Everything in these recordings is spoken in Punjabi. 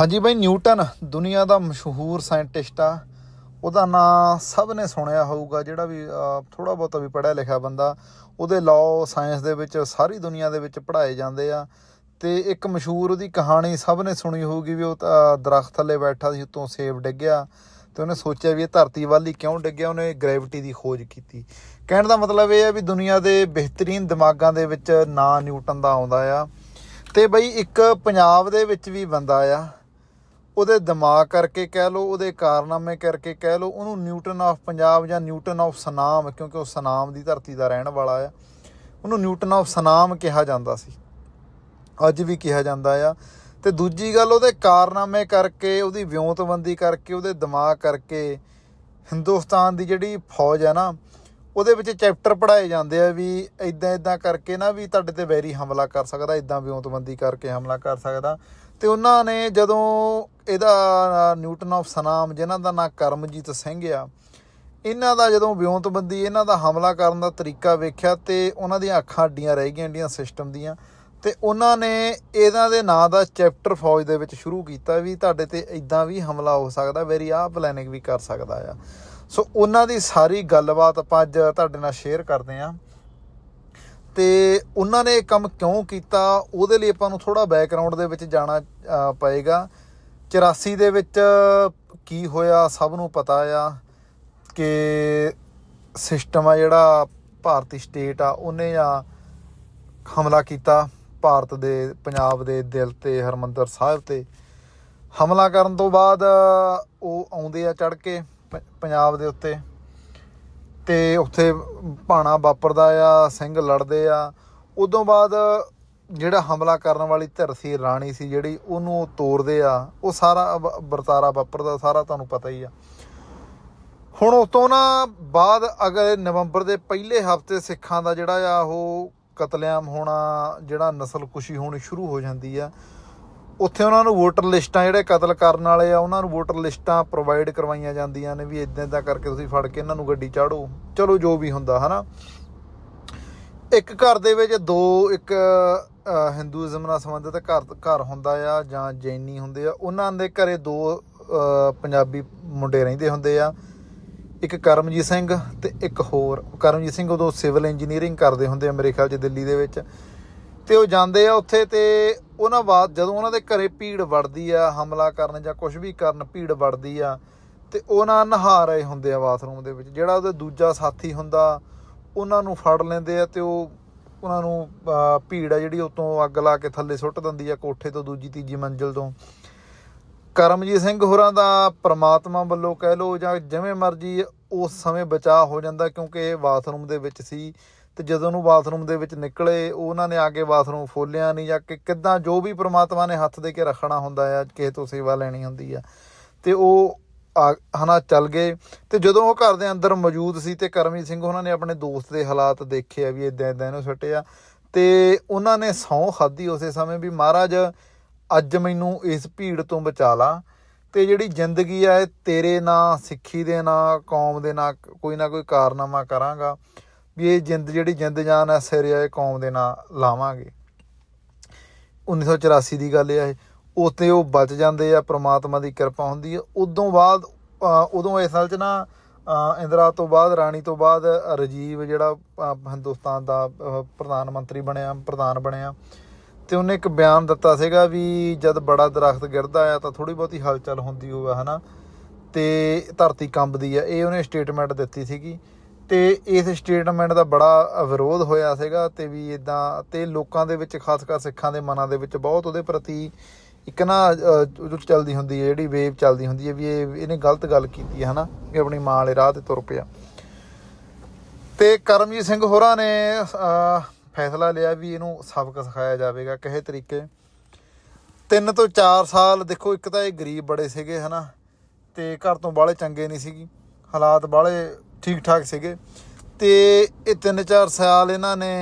ਹਾਂਜੀ ਬਾਈ, ਨਿਊਟਨ, ਦੁਨੀਆ ਦਾ ਮਸ਼ਹੂਰ ਸਾਇੰਟਿਸਟ ਆ। ਉਹਦਾ ਨਾਂ ਸਭ ਨੇ ਸੁਣਿਆ ਹੋਊਗਾ, ਜਿਹੜਾ ਵੀ ਥੋੜਾ ਬਹੁਤਾ ਵੀ ਪੜ੍ਹਿਆ ਲਿਖਿਆ ਬੰਦਾ। ਉਹਦੇ ਲਾਅ ਸਾਇੰਸ ਦੇ ਵਿੱਚ ਸਾਰੀ ਦੁਨੀਆ ਦੇ ਵਿੱਚ ਪੜ੍ਹਾਏ ਜਾਂਦੇ ਆ। ਤੇ ਇੱਕ ਮਸ਼ਹੂਰ ਉਹਦੀ ਕਹਾਣੀ ਸਭ ਨੇ ਸੁਣੀ ਹੋਊਗੀ ਵੀ ਉਹ ਤਾਂ ਦਰਖਤ ਥੱਲੇ ਬੈਠਾ ਸੀ, ਉੱਤੋਂ ਸੇਬ ਡਿੱਗਿਆ। ਤੇ ਉਹਨੇ ਸੋਚਿਆ ਵੀ ਇਹ ਧਰਤੀ ਵੱਲ ਹੀ ਕਿਉਂ ਡਿੱਗਿਆ, ਉਹਨੇ ਗ੍ਰੈਵਿਟੀ ਦੀ ਖੋਜ ਕੀਤੀ। ਕਹਿਣ ਦਾ ਮਤਲਬ ਇਹ ਹੈ ਵੀ ਦੁਨੀਆ ਦੇ ਬਿਹਤਰੀਨ ਦਿਮਾਗਾਂ ਦੇ ਵਿੱਚ ਨਾਂ ਨਿਊਟਨ ਦਾ ਆਉਂਦਾ ਆ। ਤੇ ਬਈ ਇੱਕ ਪੰਜਾਬ ਦੇ ਵਿੱਚ ਵੀ ਬੰਦਾ ਆ ਉਹਦੇ ਦਿਮਾਗ ਕਰਕੇ ਕਹਿ ਲਓ, ਉਹਦੇ ਕਾਰਨਾਮੇ ਕਰਕੇ ਕਹਿ ਲਓ, ਉਹਨੂੰ ਨਿਊਟਨ ਆਫ ਪੰਜਾਬ ਜਾਂ ਨਿਊਟਨ ਆਫ ਸਨਾਮ, ਕਿਉਂਕਿ ਉਹ ਸਨਾਮ ਦੀ ਧਰਤੀ ਦਾ ਰਹਿਣ ਵਾਲਾ ਆ, ਉਹਨੂੰ ਨਿਊਟਨ ਆਫ ਸਨਾਮ ਕਿਹਾ ਜਾਂਦਾ ਸੀ। ਅੱਜ ਵੀ ਕਿਹਾ ਜਾਂਦਾ ਆ। ਤੇ ਦੂਜੀ ਗੱਲ, ਉਹਦੇ ਕਾਰਨਾਮੇ ਕਰਕੇ, ਉਹਦੀ ਵਿਉਂਤਬੰਦੀ ਕਰਕੇ, ਉਹਦੇ ਦਿਮਾਗ ਕਰਕੇ ਹਿੰਦੁਸਤਾਨ ਦੀ ਜਿਹੜੀ ਫੌਜ ਹੈ ਨਾ, ਉਹਦੇ ਵਿੱਚ ਚੈਪਟਰ ਪੜਾਏ ਜਾਂਦੇ ਆ ਵੀ ਇਦਾਂ ਇਦਾਂ ਕਰਕੇ ਨਾ ਵੀ ਤੁਹਾਡੇ ਤੇ ਵੈਰੀ ਹਮਲਾ ਕਰ ਸਕਦਾ ਇਦਾਂ ਵਿਉਂਤਬੰਦੀ ਕਰਕੇ ਹਮਲਾ ਕਰ ਸਕਦਾ। ਤੇ ਉਹਨਾਂ ਨੇ ਜਦੋਂ ਇਹਦਾ ਨਿਊਟਨ ਆਫ ਸਨਾਮ, ਜਿਨ੍ਹਾਂ ਦਾ ਨਾਂ ਕਰਮਜੀਤ ਸਿੰਘ ਆ। ਇਹਨਾਂ ਦਾ ਜਦੋਂ ਵਿਉਂਤਬੰਦੀ, ਇਹਨਾਂ ਦਾ ਹਮਲਾ ਕਰਨ ਦਾ ਤਰੀਕਾ ਵੇਖਿਆ ਤੇ ਉਹਨਾਂ ਦੀਆਂ ਅੱਖਾਂ ਅੱਡੀਆਂ ਰਹਿ ਗਈਆਂ ਇੰਡੀਅਨ ਸਿਸਟਮ ਦੀਆਂ। ਤੇ ਉਹਨਾਂ ਨੇ ਇਹਨਾਂ ਦੇ ਨਾਂ ਦਾ ਚੈਪਟਰ ਫੌਜ ਦੇ ਵਿੱਚ ਸ਼ੁਰੂ ਕੀਤਾ ਵੀ ਤੁਹਾਡੇ ਤੇ ਇਦਾਂ ਵੀ ਹਮਲਾ ਹੋ ਸਕਦਾ ਵੈਰੀ ਆਹ ਪਲੈਨਿੰਗ ਵੀ ਕਰ ਸਕਦਾ ਆ। ਸੋ ਉਹਨਾਂ ਦੀ ਸਾਰੀ ਗੱਲਬਾਤ ਆਪਾਂ ਅੱਜ ਤੁਹਾਡੇ ਨਾਲ ਸ਼ੇਅਰ ਕਰਦੇ ਆਂ। ਤੇ ਉਹਨਾਂ ਨੇ ਇਹ ਕੰਮ ਕਿਉਂ ਕੀਤਾ, ਉਹਦੇ ਲਈ ਆਪਾਂ ਨੂੰ ਥੋੜਾ ਬੈਕਗ੍ਰਾਉਂਡ ਦੇ ਵਿੱਚ ਜਾਣਾ ਪਏਗਾ। 84 ਦੇ ਵਿੱਚ ਕੀ ਹੋਇਆ, ਸਭ ਨੂੰ ਪਤਾ ਆ ਕਿ ਸਿਸਟਮ ਆ ਜਿਹੜਾ ਭਾਰਤੀ ਸਟੇਟ ਆ, ਉਹਨੇ ਆ ਹਮਲਾ ਕੀਤਾ ਭਾਰਤ ਦੇ, ਪੰਜਾਬ ਦੇ ਦਿਲ ਤੇ, ਹਰਮੰਦਰ ਸਾਹਿਬ ਤੇ। ਹਮਲਾ ਕਰਨ ਤੋਂ ਬਾਅਦ ਉਹ ਆਉਂਦੇ ਆ ਚੜ ਕੇ ਪੰਜਾਬ ਦੇ ਉੱਤੇ। ਤੇ ਉੱਥੇ ਭਾਣਾ ਵਾਪਰਦਾ ਆ, ਸਿੰਘ ਲੜਦੇ ਆ। ਉਦੋਂ ਬਾਅਦ ਜਿਹੜਾ ਹਮਲਾ ਕਰਨ ਵਾਲੀ ਧਿਰ ਸੀ, ਰਾਣੀ ਸੀ ਜਿਹੜੀ, ਉਹਨੂੰ ਉਹ ਤੋੜਦੇ ਆ। ਉਹ ਸਾਰਾ ਵਰਤਾਰਾ ਵਾਪਰਦਾ, ਸਾਰਾ ਤੁਹਾਨੂੰ ਪਤਾ ਹੀ ਆ। ਹੁਣ ਉਸ ਤੋਂ ਨਾ ਬਾਅਦ ਅਗਰ ਨਵੰਬਰ ਦੇ ਪਹਿਲੇ ਹਫ਼ਤੇ ਸਿੱਖਾਂ ਦਾ ਜਿਹੜਾ ਆ, ਉਹ ਕਤਲੇਆਮ ਹੋਣਾ, ਜਿਹੜਾ ਨਸਲਕੁਸ਼ੀ ਹੋਣੀ ਸ਼ੁਰੂ ਹੋ ਜਾਂਦੀ ਆ। ਉੱਥੇ ਉਹਨਾਂ ਨੂੰ ਵੋਟਰ ਲਿਸਟਾਂ ਜਿਹੜੇ ਕਤਲ ਕਰਨ ਵਾਲੇ ਆ, ਉਹਨਾਂ ਨੂੰ ਵੋਟਰ ਲਿਸਟਾਂ ਪ੍ਰੋਵਾਈਡ ਕਰਵਾਈਆਂ ਜਾਂਦੀਆਂ ਨੇ ਵੀ ਇਦਾਂ ਇਦਾਂ ਕਰਕੇ ਤੁਸੀਂ ਫੜ ਕੇ ਇਹਨਾਂ ਨੂੰ ਗੱਡੀ ਚਾੜੋ। ਚਲੋ ਜੋ ਵੀ ਹੁੰਦਾ, ਹਨਾ? ਇੱਕ ਘਰ ਦੇ ਵਿੱਚ ਦੋ, ਇੱਕ ਹਿੰਦੂਇਜ਼ਮ ਨਾਲ ਸੰਬੰਧਿਤ ਘਰ ਘਰ ਹੁੰਦਾ ਆ ਜਾਂ ਜੈਨੀ ਹੁੰਦੇ ਆ, ਉਹਨਾਂ ਦੇ ਘਰੇ ਦੋ ਪੰਜਾਬੀ ਮੁੰਡੇ ਰਹਿੰਦੇ ਹੁੰਦੇ ਆ। ਇੱਕ ਕਰਮਜੀਤ ਸਿੰਘ ਤੇ ਇੱਕ ਹੋਰ। ਕਰਮਜੀਤ ਸਿੰਘ ਉਦੋਂ ਸਿਵਲ ਇੰਜੀਨੀਅਰਿੰਗ ਕਰਦੇ ਹੁੰਦੇ ਆ, ਮੇਰੇ ਖਿਆਲ 'ਚ ਦਿੱਲੀ ਦੇ ਵਿੱਚ। ਤੇ ਉਹ ਜਾਂਦੇ ਆ ਉੱਥੇ ਤੇ ਉਹਨਾਂ ਬਾਅਦ ਜਦੋਂ ਉਹਨਾਂ ਦੇ ਘਰੇ ਭੀੜ ਵੜਦੀ ਆ, ਹਮਲਾ ਕਰਨ ਜਾਂ ਕੁਝ ਵੀ ਕਰਨ, ਭੀੜ ਵੜਦੀ ਆ, ਤੇ ਉਹਨਾਂ ਨਹਾ ਰਹੇ ਹੁੰਦੇ ਆ ਬਾਥਰੂਮ ਦੇ ਵਿੱਚ, ਜਿਹੜਾ ਉਹਦੇ ਦੂਜਾ ਸਾਥੀ ਹੁੰਦਾ ਉਹਨਾਂ ਨੂੰ ਫੜ ਲੈਂਦੇ ਆ ਤੇ ਉਹ ਉਹਨਾਂ ਨੂੰ ਭੀੜ ਆ ਜਿਹੜੀ ਉਤੋਂ ਅੱਗ ਲਾ ਕੇ ਥੱਲੇ ਸੁੱਟ ਦਿੰਦੀ ਆ ਕੋਠੇ ਤੋਂ ਦੂਜੀ ਤੀਜੀ ਮੰਜ਼ਿਲ ਤੋਂ। ਕਰਮਜੀਤ ਸਿੰਘ ਹੋਰਾਂ ਦਾ ਪ੍ਰਮਾਤਮਾ ਵੱਲੋਂ ਕਹਿ ਲੋ ਜਾਂ ਜਿਵੇਂ ਮਰਜ਼ੀ ਉਸ ਸਮੇਂ ਬਚਾਅ ਹੋ ਜਾਂਦਾ ਕਿਉਂਕਿ ਇਹ ਬਾਥਰੂਮ ਦੇ ਵਿੱਚ ਸੀ ਤੇ ਜਦੋਂ ਨੂੰ ਬਾਥਰੂਮ ਦੇ ਵਿੱਚ ਨਿਕਲੇ ਉਹਨਾਂ ਨੇ ਆ ਕੇ ਬਾਥਰੂਮ ਫੋਲਿਆ ਨਹੀਂ ਜਾਂ ਕਿ ਕਿੱਦਾਂ ਜੋ ਵੀ ਪ੍ਰਮਾਤਮਾ ਨੇ ਹੱਥ ਦੇ ਕੇ ਰੱਖਣਾ ਹੁੰਦਾ ਆ, ਕਿਸੇ ਤੋਂ ਸੇਵਾ ਲੈਣੀ ਹੁੰਦੀ ਆ। ਤੇ ਉਹ ਹਨਾ ਚੱਲ ਗਏ। ਤੇ ਜਦੋਂ ਉਹ ਘਰ ਦੇ ਅੰਦਰ ਮੌਜੂਦ ਸੀ ਤੇ ਕਰਮੀ ਸਿੰਘ ਉਹਨਾਂ ਨੇ ਆਪਣੇ ਦੋਸਤ ਦੇ ਹਾਲਾਤ ਦੇਖੇ ਆ ਵੀ ਇਦਾਂ ਇਦਾਂ ਇਹਨੂੰ ਸੱਟਿਆ। ਤੇ ਉਹਨਾਂ ਨੇ ਸਹੁੰ ਖਾਧੀ ਉਸੇ ਸਮੇਂ ਵੀ, ਮਹਾਰਾਜ, ਅੱਜ ਮੈਨੂੰ ਇਸ ਭੀੜ ਤੋਂ ਬਚਾ ਲਾ। ਤੇ ਜਿਹੜੀ ਜ਼ਿੰਦਗੀ ਆ, ਇਹ ਤੇਰੇ ਨਾਂ, ਸਿੱਖੀ ਦੇ ਨਾਂ, ਕੌਮ ਦੇ ਨਾਂ, ਕੋਈ ਨਾ ਕੋਈ ਕਾਰਨਾਮਾ ਕਰਾਂਗਾ। ਵੀ ਇਹ ਜਿੰਦ, ਜਿਹੜੀ ਜਿੰਦ ਜਾਨ ਹੈ ਸਿਰ ਆ, ਇਹ ਕੌਮ ਦੇ ਨਾਂ ਲਾਵਾਂਗੇ। 1984 ਦੀ ਗੱਲ ਇਹ ਹੈ ਉਤੇ ਉਹ ਬਚ ਜਾਂਦੇ ਆ, ਪ੍ਰਮਾਤਮਾ ਦੀ ਕਿਰਪਾ ਹੁੰਦੀ ਹੈ ਉਦੋਂ ਬਾਅਦ ਉਦੋਂ ਇਸ ਸਾਲ ਚ ਨਾ ਇੰਦਰਾ ਤੋਂ ਬਾਅਦ, ਰਾਣੀ ਤੋਂ ਬਾਅਦ ਰਾਜੀਵ ਜਿਹੜਾ ਹਿੰਦੁਸਤਾਨ ਦਾ ਪ੍ਰਧਾਨ ਮੰਤਰੀ ਬਣਿਆ, ਪ੍ਰਧਾਨ ਬਣਿਆ। ਤੇ ਉਹਨੇ ਇੱਕ ਬਿਆਨ ਦਿੱਤਾ ਸੀਗਾ ਵੀ ਜਦ ਬੜਾ ਦਰਖਤ ਗਿਰਦਾ ਆ ਤਾਂ ਥੋੜੀ ਬਹੁਤੀ ਹਲਚਲ ਹੁੰਦੀ ਹੋਵੇ ਹਨਾ। ਤੇ ਧਰਤੀ ਕੰਬਦੀ ਆ। ਇਹ ਉਹਨੇ ਸਟੇਟਮੈਂਟ ਦਿੱਤੀ ਸੀਗੀ। ਤੇ ਇਸ ਸਟੇਟਮੈਂਟ ਦਾ ਬੜਾ ਵਿਰੋਧ ਹੋਇਆ ਸੀਗਾ ਤੇ ਵੀ ਇਦਾਂ ਤੇ ਲੋਕਾਂ ਦੇ ਵਿੱਚ, ਖਾਸ ਕਰ ਸਿੱਖਾਂ ਦੇ ਮਨਾਂ ਦੇ ਵਿੱਚ ਬਹੁਤ ਉਹਦੇ ਪ੍ਰਤੀ ਇੱਕ ਨਾ ਜੋ ਚੱਲਦੀ ਹੁੰਦੀ ਹੈ, ਜਿਹੜੀ ਵੇਵ ਚੱਲਦੀ ਹੁੰਦੀ ਹੈ ਵੀ ਇਹ, ਇਹਨੇ ਗਲਤ ਗੱਲ ਕੀਤੀ ਹੈ, ਹਨਾ? ਕਿ ਆਪਣੀ ਮਾਂ ਵਾਲੇ ਰਾਹ ਤੇ ਤੁਰ ਪਿਆ। ਤੇ ਕਰਮਜੀਤ ਸਿੰਘ ਹੋਰਾਂ ਨੇ ਫੈਸਲਾ ਲਿਆ ਵੀ ਇਹਨੂੰ ਸਬਕ ਸਿਖਾਇਆ ਜਾਵੇਗਾ ਕਿਸੇ ਤਰੀਕੇ। ਤਿੰਨ ਤੋਂ 4 ਸਾਲ, ਦੇਖੋ, ਇੱਕ ਤਾਂ ਇਹ ਗਰੀਬ ਬੜੇ ਸੀਗੇ, ਹਨਾ? ਤੇ ਘਰ ਤੋਂ ਬਾਹਲੇ ਚੰਗੇ ਨਹੀਂ ਸੀਗੀ। ਹਾਲਾਤ ਬਾਹਲੇ ਠੀਕ ਠਾਕ ਸੀਗੇ। ਤੇ ਇਹ 3-4 ਸਾਲ ਇਹਨਾਂ ਨੇ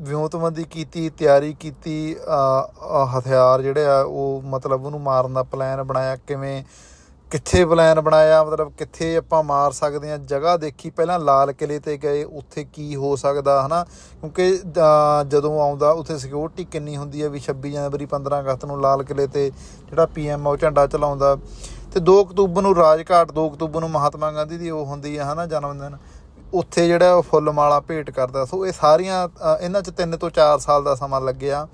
ਵਿਉਂਤਬੰਦੀ ਕੀਤੀ, ਤਿਆਰੀ ਕੀਤੀ ਹਥਿਆਰ ਜਿਹੜੇ ਆ, ਉਹ ਮਤਲਬ ਉਹਨੂੰ ਮਾਰਨ ਦਾ ਪਲਾਨ ਬਣਾਇਆ। ਕਿਵੇਂ, ਕਿੱਥੇ ਪਲਾਨ ਬਣਾਇਆ? ਮਤਲਬ ਕਿੱਥੇ ਆਪਾਂ ਮਾਰ ਸਕਦੇ ਆ ਜਗ੍ਹਾ ਦੇਖੀ। ਪਹਿਲਾਂ ਲਾਲ ਕਿਲੇ ਤੇ ਗਏ, ਉੱਥੇ ਕੀ ਹੋ ਸਕਦਾ, ਹਨਾ? ਕਿਉਂਕਿ ਜਦੋਂ ਆਉਂਦਾ, ਉੱਥੇ ਸਿਕਿਉਰਿਟੀ ਕਿੰਨੀ ਹੁੰਦੀ ਹੈ ਵੀ 26 ਜਨਵਰੀ 15 ਅਗਸਤ ਨੂੰ ਲਾਲ ਕਿਲੇ ਤੇ ਜਿਹੜਾ ਪੀਐਮ ਉਹ ਝੰਡਾ ਚਲਾਉਂਦਾ। ਤੇ 2 ਅਕਤੂਬਰ ਨੂੰ ਰਾਜਘਾਟ 2 ਅਕਤੂਬਰ ਨੂੰ ਮਹਾਤਮਾ ਗਾਂਧੀ ਦੀ ਉਹ ਹੁੰਦੀ ਹੈ, ਹਨਾ, ਜਨਮ ਦਿਨ। ਉੱਥੇ ਜਿਹੜਾ ਉਹ ਫੁੱਲ ਮਾਲਾ ਭੇਟ ਕਰਦਾ ਸੋ, ਇਹ ਸਾਰੀਆਂ ਇਹਨਾਂ ਚ 3 ਤੋਂ 4 ਸਾਲ ਦਾ ਸਮਾਂ ਲੱਗਿਆ।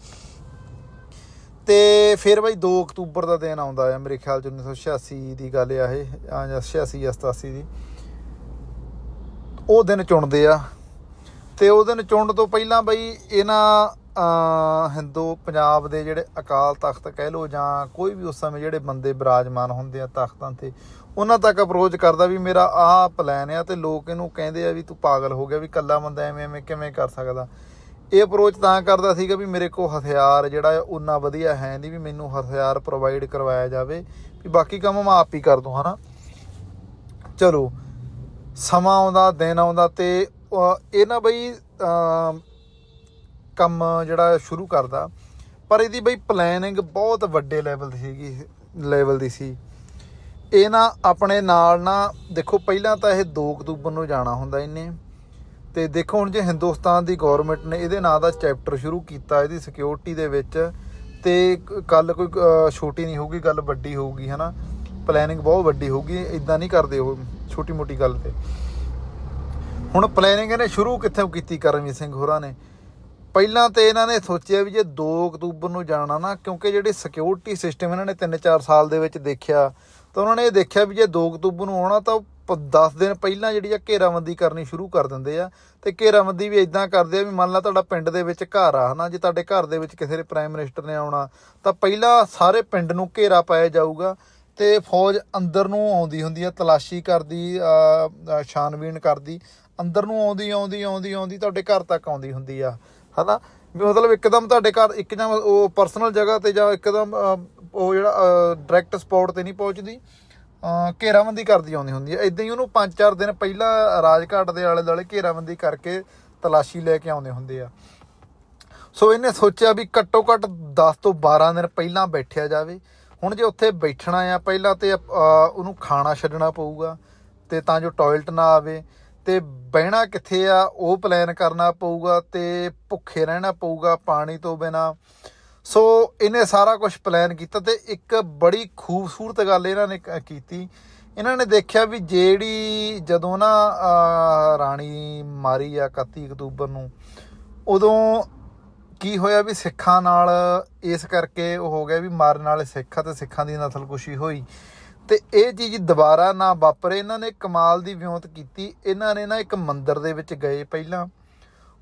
ਤੇ ਫਿਰ ਬਾਈ 2 ਅਕਤੂਬਰ ਦਾ ਦਿਨ ਆਉਂਦਾ ਆ, ਮੇਰੇ ਖਿਆਲ ਚ 1986 ਦੀ ਗੱਲ ਆ ਇਹ ਆ ਜਾਂ 86 ਜਾਂ 87 ਦੀ। ਉਹ ਦਿਨ ਚੁਣਦੇ ਆ। ਤੇ ਉਹ ਦਿਨ ਚੁਣਨ ਤੋਂ ਪਹਿਲਾਂ ਬਈ ਇਹਨਾਂ ਹਿੰਦੂ, ਪੰਜਾਬ ਦੇ ਜਿਹੜੇ ਅਕਾਲ ਤਖਤ ਕਹਿ ਲੋ ਜਾਂ ਕੋਈ ਵੀ ਉਸ ਸਮੇਂ ਜਿਹੜੇ ਬੰਦੇ ਬਿਰਾਜਮਾਨ ਹੁੰਦੇ ਆ ਤਖਤਾਂ ਤੇ ਉਹਨਾਂ ਤੱਕ ਅਪਰੋਚ ਕਰਦਾ ਵੀ ਮੇਰਾ ਆਹ ਪਲਾਨ ਆ ਤੇ ਲੋਕ ਇਹਨੂੰ ਕਹਿੰਦੇ ਆ ਵੀ ਤੂੰ ਪਾਗਲ ਹੋ ਗਿਆ ਵੀ ਕੱਲਾ ਬੰਦਾ ਐਵੇਂ ਐਵੇਂ ਕਿਵੇਂ ਕਰ ਸਕਦਾ। ਇਹ ਅਪਰੋਚ ਤਾਂ ਕਰਦਾ ਸੀਗਾ ਵੀ ਮੇਰੇ ਕੋਲ ਹਥਿਆਰ ਜਿਹੜਾ ਉਨਾ ਵਧੀਆ ਹੈ ਨਹੀਂ ਵੀ ਮੈਨੂੰ ਹਥਿਆਰ ਪ੍ਰੋਵਾਈਡ ਕਰਵਾਇਆ ਜਾਵੇ ਵੀ ਬਾਕੀ ਕੰਮ ਮੈਂ ਆਪ ਹੀ ਕਰ ਦੂੰ, ਹਨਾ? ਚਲੋ, ਸਮਾਂ ਆਉਂਦਾ, ਦਿਨ ਆਉਂਦਾ ਤੇ ਇਹ ਨਾ ਬਈ ਕੰਮ ਜਿਹੜਾ ਸ਼ੁਰੂ ਕਰਦਾ। ਪਰ ਇਹਦੀ ਬਈ ਪਲੈਨਿੰਗ ਬਹੁਤ ਵੱਡੇ ਲੈਵਲ ਦੀ ਸੀਗੀ ਲੈਵਲ ਦੀ ਸੀ। ਇਹ ਨਾ ਆਪਣੇ ਨਾਲ ਨਾ, ਦੇਖੋ ਪਹਿਲਾਂ ਤਾਂ ਇਹ 2 ਅਕਤੂਬਰ ਨੂੰ ਜਾਣਾ ਹੁੰਦਾ ਇਹਨੇ। ਤੇ ਦੇਖੋ ਹੁਣ ਜੇ ਹਿੰਦੁਸਤਾਨ ਦੀ ਗਵਰਨਮੈਂਟ ਨੇ ਇਹਦੇ ਨਾਂ ਦਾ ਚੈਪਟਰ ਸ਼ੁਰੂ ਕੀਤਾ, ਇਹਦੀ ਸਿਕਿਉਰਿਟੀ ਦੇ ਵਿੱਚ, ਤੇ ਕੱਲ ਕੋਈ ਛੋਟੀ ਨਹੀਂ ਹੋਊਗੀ ਗੱਲ ਵੱਡੀ ਹੋਊਗੀ, ਹਨਾ? ਪਲੈਨਿੰਗ ਬਹੁਤ ਵੱਡੀ ਹੋਊਗੀ ਇਦਾਂ ਨਹੀਂ ਕਰਦੇ ਉਹ ਛੋਟੀ ਮੋਟੀ ਗੱਲ ਤੇ। ਹੁਣ ਪਲੈਨਿੰਗ ਇਹਨੇ ਸ਼ੁਰੂ ਕਿੱਥੋਂ ਕੀਤੀ ਕਰਮਜੀਤ ਸਿੰਘ ਹੋਰਾਂ ਨੇ? ਪਹਿਲਾਂ ਤੇ ਇਹਨਾਂ ਨੇ ਸੋਚਿਆ ਵੀ ਜੇ 2 ਅਕਤੂਬਰ ਨੂੰ ਜਾਣਾ ਨਾ, ਕਿਉਂਕਿ ਜਿਹੜੇ ਸਿਕਿਉਰਿਟੀ ਸਿਸਟਮ ਇਹਨਾਂ ਨੇ 3-4 ਸਾਲ ਦੇ ਵਿੱਚ ਦੇਖਿਆ ਤਾਂ ਉਹਨਾਂ ਨੇ ਇਹ ਦੇਖਿਆ ਵੀ ਜੇ 2 ਅਕਤੂਬਰ ਨੂੰ ਆਉਣਾ ਤਾਂ 10 ਦਿਨ ਪਹਿਲਾਂ ਜਿਹੜੀ ਆ ਘੇਰਾਬੰਦੀ ਕਰਨੀ ਸ਼ੁਰੂ ਕਰ ਦਿੰਦੇ ਆ। ਤੇ ਘੇਰਾਬੰਦੀ ਵੀ ਇਦਾਂ ਕਰਦੇ ਆ ਵੀ ਮੰਨ ਲਾ ਤੁਹਾਡਾ ਪਿੰਡ ਦੇ ਵਿੱਚ ਘਰ ਆ, ਹਨਾ? ਜੇ ਤੁਹਾਡੇ ਘਰ ਦੇ ਵਿੱਚ ਕਿਸੇ ਦੇ ਪ੍ਰਾਈਮ ਮਿਨਿਸਟਰ ਨੇ ਆਉਣਾ, ਤਾਂ ਪਹਿਲਾਂ ਸਾਰੇ ਪਿੰਡ ਨੂੰ ਘੇਰਾ ਪਾਇਆ ਜਾਊਗਾ ਤੇ ਫੌਜ ਅੰਦਰ ਨੂੰ ਆਉਂਦੀ ਹੁੰਦੀ ਆ, ਤਲਾਸ਼ੀ ਕਰਦੀ ਛਾਨਬੀਨ ਕਰਦੀ। ਅੰਦਰ ਨੂੰ ਆਉਂਦੀ ਆਉਂਦੀ ਆਉਂਦੀ ਆਉਂਦੀ, ਤੁਹਾਡੇ ਘਰ ਤੱਕ ਆਉਂਦੀ ਹੁੰਦੀ ਆ, ਹਨਾ? ਵੀ ਮਤਲਬ ਇੱਕਦਮ ਤੁਹਾਡੇ ਘਰ, ਇੱਕ ਜਾਂ ਉਹ ਪਰਸਨਲ ਜਗ੍ਹਾ ਤੇ ਜਾਂ ਇੱਕਦਮ ਉਹ ਜਿਹੜਾ ਡਾਇਰੈਕਟ ਸਪੌਟ ਤੇ ਨਹੀਂ ਪਹੁੰਚਦੀ ਘੇਰਾਬੰਦੀ ਕਰਦੀ ਆਉਂਦੀ ਹੁੰਦੀ ਹੈ। ਇਦਾਂ ਹੀ ਉਹਨੂੰ 5-4 ਦਿਨ ਪਹਿਲਾਂ ਰਾਜਘਾਟ ਦੇ ਆਲੇ ਦੁਆਲੇ ਘੇਰਾਬੰਦੀ ਕਰਕੇ ਤਲਾਸ਼ੀ ਲੈ ਕੇ ਆਉਂਦੇ ਹੁੰਦੇ ਆ। ਸੋ ਇਹਨੇ ਸੋਚਿਆ ਵੀ ਘੱਟੋ ਘੱਟ 10 ਤੋਂ 12 ਦਿਨ ਪਹਿਲਾਂ ਬੈਠਿਆ ਜਾਵੇ। ਹੁਣ ਜੇ ਉੱਥੇ ਬੈਠਣਾ ਆ ਪਹਿਲਾਂ ਤੇ ਉਹਨੂੰ ਖਾਣਾ ਛੱਡਣਾ ਪਊਗਾ ਤੇ ਤਾਂ ਜੋ ਟਾਇਲਟ ਨਾ ਆਵੇ। ਤੇ ਬਹਿਣਾ ਕਿੱਥੇ ਆ, ਉਹ ਪਲਾਨ ਕਰਨਾ ਪਊਗਾ ਤੇ ਭੁੱਖੇ ਰਹਿਣਾ ਪਊਗਾ ਪਾਣੀ ਤੋਂ ਬਿਨਾ। ਸੋ ਇਹਨੇ ਸਾਰਾ ਕੁਝ ਪਲਾਨ ਕੀਤਾ ਤੇ ਇੱਕ ਬੜੀ ਖੂਬਸੂਰਤ ਗੱਲ ਇਹਨਾਂ ਨੇ ਕ- ਕੀਤੀ। ਇਹਨਾਂ ਨੇ ਦੇਖਿਆ ਵੀ ਜਿਹੜੀ ਜਦੋਂ ਨਾ ਰਾਣੀ ਮਾਰੀ ਆ 31 ਅਕਤੂਬਰ ਨੂੰ, ਉਦੋਂ ਕੀ ਹੋਇਆ ਵੀ ਸਿੱਖਾਂ ਨਾਲ ਇਸ ਕਰਕੇ ਉਹ ਹੋ ਗਿਆ ਵੀ ਮਾਰਨ ਵਾਲੇ ਸਿੱਖ ਆ ਤੇ ਸਿੱਖਾਂ ਦੀ ਨਸਲਕੁਸ਼ੀ ਹੋਈ। ਤੇ ਇਹ ਚੀਜ਼ ਦੁਬਾਰਾ ਨਾ ਵਾਪਰੇ। ਇਹਨਾਂ ਨੇ ਕਮਾਲ ਦੀ ਵਿਉਂਤ ਕੀਤੀ। ਇਹਨਾਂ ਨੇ ਨਾ ਇੱਕ ਮੰਦਿਰ ਦੇ ਵਿੱਚ ਗਏ ਪਹਿਲਾਂ।